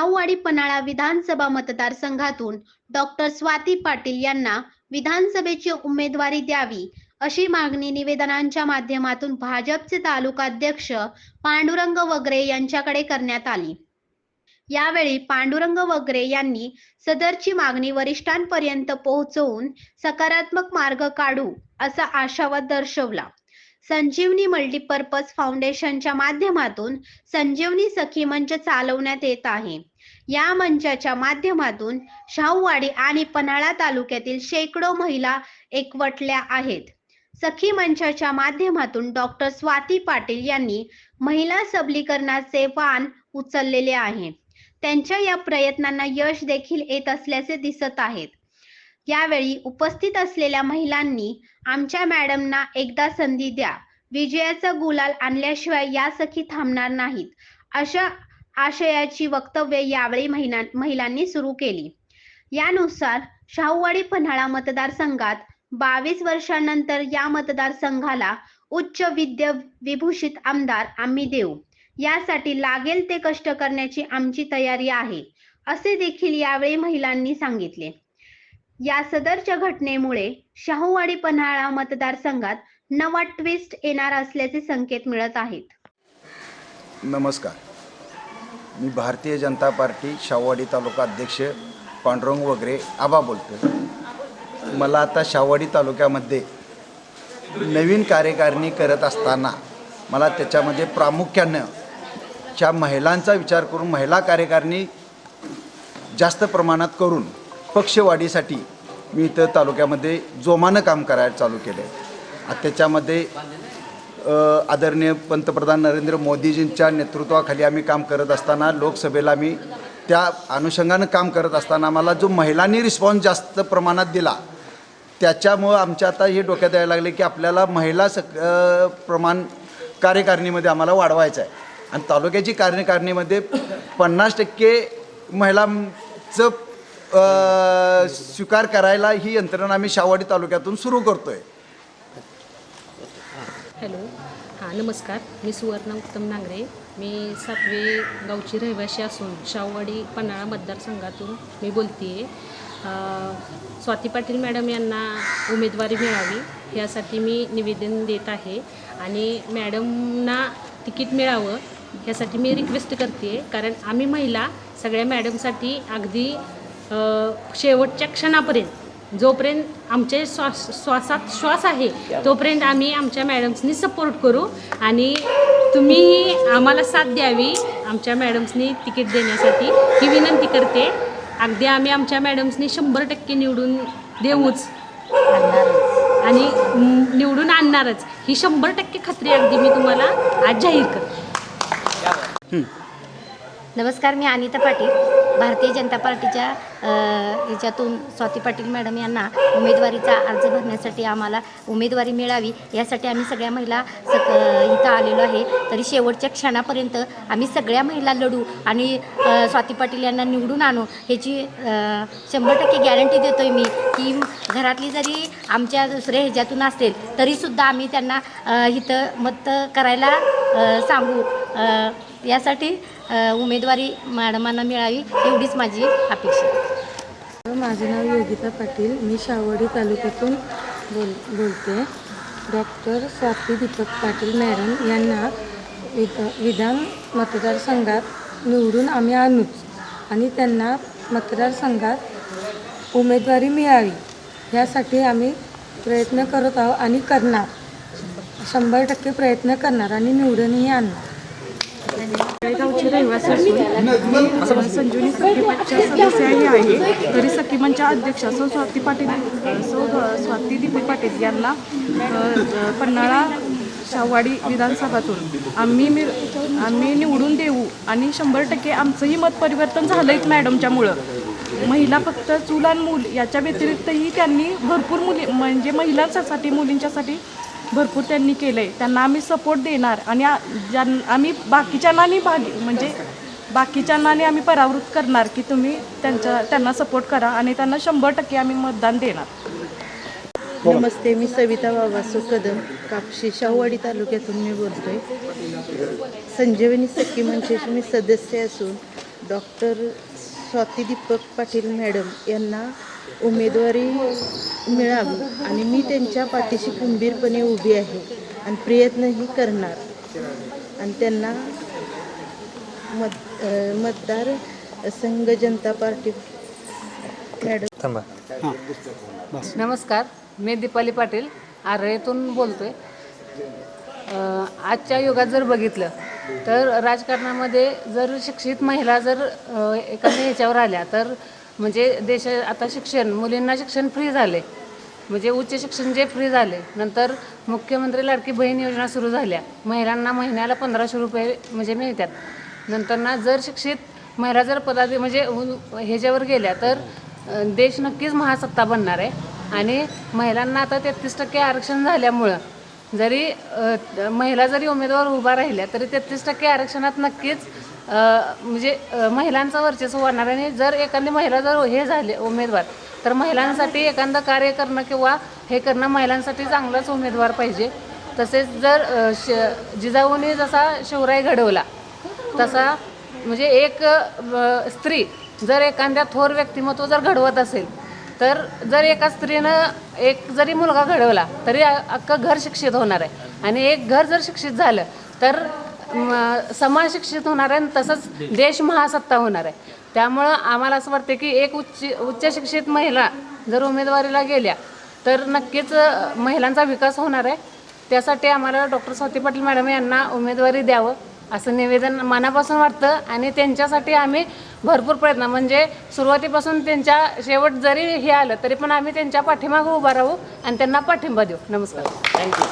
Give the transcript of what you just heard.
शाहूवाडी पन्हाळा विधानसभा मतदारसंघातून डॉक्टर स्वाती पाटील यांना विधानसभेची उमेदवारी द्यावी अशी मागणी निवेदनांच्या माध्यमातून भाजपचे तालुकाध्यक्ष पांडुरंग वगरे यांच्याकडे करण्यात आली. यावेळी पांडुरंग वगरे यांनी सदरची मागणी वरिष्ठांपर्यंत पोहोचवून सकारात्मक मार्ग काढू असा आशावाद दर्शवला. संजीवनी मल्टीपर्पज फाउंडेशनच्या माध्यमातून संजीवनी सखी मंच चालवण्यात येत आहे. या मंचाच्या माध्यमातून शाहूवाडी आणि पन्हाळा तालुक्यातील शेकडो महिला एकवटल्या आहेत. सखी मंचाच्या माध्यमातून डॉक्टर स्वाती पाटील यांनी महिला सबलीकरणाचे वाण उचललेले आहे. त्यांच्या या प्रयत्नांना यश देखील येत असल्याचे दिसत आहेत. यावेळी उपस्थित असलेल्या महिलांनी आमच्या मॅडमना एकदा संधी द्या. विजयाचा गुलाल आणल्याशिवाय या सखी थांबणार नाहीत. अशा आशयाची वक्तव्य यावेळी महिला महिलांनी सुरू केली. यानुसार शाहूवाडी पन्हाळा मतदारसंघात बावीस वर्षांनंतर या मतदारसंघाला उच्च विद्य विभूषित आमदार आम्ही देऊ. यासाठी लागेल ते कष्ट करण्याची आमची तयारी आहे. असे देखील यावेळी महिलांनी सांगितले. या सदरच्या घटनेमुळे शाहूवाडी पन्हाळा मतदारसंघात नवा ट्विस्ट येणार असल्याचे संकेत मिळत आहेत. नमस्कार. मी भारतीय जनता पार्टी शाहवाडी तालुका अध्यक्ष पांडुरंग वगैरे आबा बोलतो मला आता शाहवाडी तालुक्यामध्ये नवीन कार्यकारिणी करत असताना मला त्याच्यामध्ये प्रामुख्यानं च्या महिलांचा विचार करून महिला कार्यकारिणी जास्त प्रमाणात करून पक्षवाढीसाठी मी इथं तालुक्यामध्ये जोमानं काम करायला चालू केलं आहे त्याच्यामध्ये आदरणीय पंतप्रधान नरेंद्र मोदीजींच्या नेतृत्वाखाली आम्ही काम करत असताना लोकसभेला मी त्या अनुषंगानं काम करत असताना मला जो महिलांनी रिस्पॉन्स जास्त प्रमाणात दिला त्याच्यामुळं आमच्या आता हे डोक्यात यायला लागले की आपल्याला महिला सक प्रमाण कार्यकारिणीमध्ये आम्हाला वाढवायचं आहे आणि तालुक्याची कार्यकारिणीमध्ये पन्नास टक्के महिलांचं अ, स्वीकार करायला ही यंत्रणा आम्ही शाहवाडी तालुक्यातून सुरू करतो आहे हॅलो. हां नमस्कार. मी सुवर्णा उत्तम नांगरे. मी सातवे गावची रहिवाशी असून शाहूवाडी पन्हाळा मतदारसंघातून मी बोलते आहे स्वाती पाटील मॅडम यांना उमेदवारी मिळावी यासाठी मी निवेदन देत आहे आणि मॅडमना तिकीट मिळावं यासाठी मी रिक्वेस्ट करते कारण आम्ही महिला सगळ्या मॅडमसाठी अगदी शेवटच्या क्षणापर्यंत जोपर्यंत आमचे श्वास श्वासात श्वास आहे तोपर्यंत आम्ही आमच्या मॅडम्सनी सपोर्ट करू आणि तुम्हीही आम्हाला साथ द्यावी आमच्या मॅडम्सनी तिकीट देण्यासाठी. ही विनंती करते. अगदी आम्ही आमच्या मॅडम्सनी शंभर टक्के निवडून देऊच. आणि निवडून आणणारच. ही शंभर टक्के खात्री अगदी मी तुम्हाला आज जाहीर करते. नमस्कार मी अनिता पाटील. भारतीय जनता पार्टीच्या याच्यातून ह्याच्यातून स्वाती पाटील मॅडम यांना उमेदवारीचा अर्ज भरण्यासाठी आम्हाला उमेदवारी मिळावी यासाठी आम्ही सगळ्या महिला सक इथं आलेलो आहे. तरी शेवटच्या क्षणापर्यंत आम्ही सगळ्या महिला लढू आणि स्वाती पाटील यांना निवडून आणू ह्याची शंभर टक्के गॅरंटी देतो आहे मी की घरातली जरी आमच्या दुसऱ्या ह्याच्यातून असेल तरीसुद्धा आम्ही त्यांना इथं मत करायला सांगू. यासाठी उमेदवारी मॅडमांना मिळावी एवढीच माझी अपेक्षा. आहे. माझं नाव योगिता पाटील. मी शावडी तालुक्यातून बोल बोलते. डॉक्टर स्वाती दीपक पाटील मॅडम यांना विध विधान मतदारसंघात निवडून आम्ही आणूच आणि त्यांना मतदारसंघात उमेदवारी मिळावी यासाठी आम्ही प्रयत्न करत आहोत आणि करणार. शंभर टक्के प्रयत्न करणार आणि निवडूनही आणणार. गावची रहिवासी असून मी संजीवनी सखीमंचच्या सदस्याही आहे. तरी सखीमंचच्या अध्यक्ष सौ स्वाती पाटील सौ स्वाती दीपी पाटील यांना पन्हाळा शाहवाडी विधानसभातून आम्ही मी आम्ही निवडून देऊ आणि शंभर टक्के आमचंही मत परिवर्तन झालंच मॅडमच्यामुळं महिला फक्त चूल आणि मूल याच्या व्यतिरिक्तही त्यांनी भरपूर मुली म्हणजे महिलांसाठी मुलींच्यासाठी भरपूर त्यांनी केलं आहे त्यांना आम्ही सपोर्ट देणार आणि ज्या ज्यां आम्ही बाकीच्यांनाही भाग म्हणजे बाकीच्यांनाही आम्ही परावृत्त करणार की तुम्ही त्यांच्या त्यांना सपोर्ट करा आणि त्यांना शंभर टक्के आम्ही मतदान देणार. नमस्ते मी सविता बाबासो कदम कापशी शाहूवाडी तालुक्यातून मी बोलतोय. संजीवनी सखी मंचाची मी सदस्य असून डॉक्टर स्वाती दीपक पाटील मॅडम यांना उमेदवारी मिळावी आणि मी त्यांच्या पाठीशी खंबीरपणे उभी आहे आणि प्रयत्नही करणार. आणि त्यांना मत मतदार संघ जनता पार्टी मॅडम. नमस्कार मी दीपाली पाटील आरळेतून बोलतोय. आजच्या युगात जर बघितलं तर राजकारणामध्ये जर शिक्षित महिला जर एखाद्या ह्याच्यावर आल्या तर म्हणजे देश आता शिक्षण मुलींना शिक्षण फ्री झाले. म्हणजे उच्च शिक्षण जे फ्री झाले नंतर मुख्यमंत्री लाडकी बहीण योजना सुरू झाल्या. महिलांना महिन्याला पंधराशे रुपये म्हणजे मिळतात. नंतर ना जर शिक्षित महिला जर पदाधी म्हणजे उ- ह्याच्यावर गेल्या तर देश नक्कीच महासत्ता बनणार आहे. आणि महिलांना आता तेहतीस टक्के आरक्षण झाल्यामुळं जरी महिला जरी उमेदवार उभा राहिल्या तरी तेहतीस टक्के आरक्षणात नक्कीच म्हणजे महिलांचा महिलांचं वर्चस्व वाढणार आहे आणि जर एखादी महिला जर हे झाले उमेदवार तर महिलांसाठी एखादं कार्य करणं किंवा हे करणं महिलांसाठी चांगलाच उमेदवार पाहिजे. तसेच जर श जिजाऊने जसा शिवराय घडवला तसा म्हणजे एक स्त्री जर एखाद्या थोर व्यक्तिमत्व जर घडवत असेल तर जर एका स्त्रीनं एक जरी मुलगा घडवला तरी अख्खं घर शिक्षित होणार आहे. आणि एक घर जर शिक्षित झालं तर समाज शिक्षित होणार आहे आणि तसंच देश महासत्ता होणार आहे. त्यामुळं आम्हाला असं वाटतं की एक उच्च उच्च शिक्षित महिला जर उमेदवारीला गेल्या तर नक्कीच महिलांचा विकास होणार आहे. त्यासाठी आम्हाला डॉक्टर स्वाती पाटील मॅडम यांना उमेदवारी द्यावं असं निवेदन मनापासून वाटतं आणि त्यांच्यासाठी आम्ही भरपूर प्रयत्न म्हणजे सुरुवातीपासून त्यांच्या शेवट जरी हे आलं तरी पण आम्ही त्यांच्या पाठीमागं उभा राहू आणि त्यांना पाठिंबा देऊ. नमस्कार. थँक्यू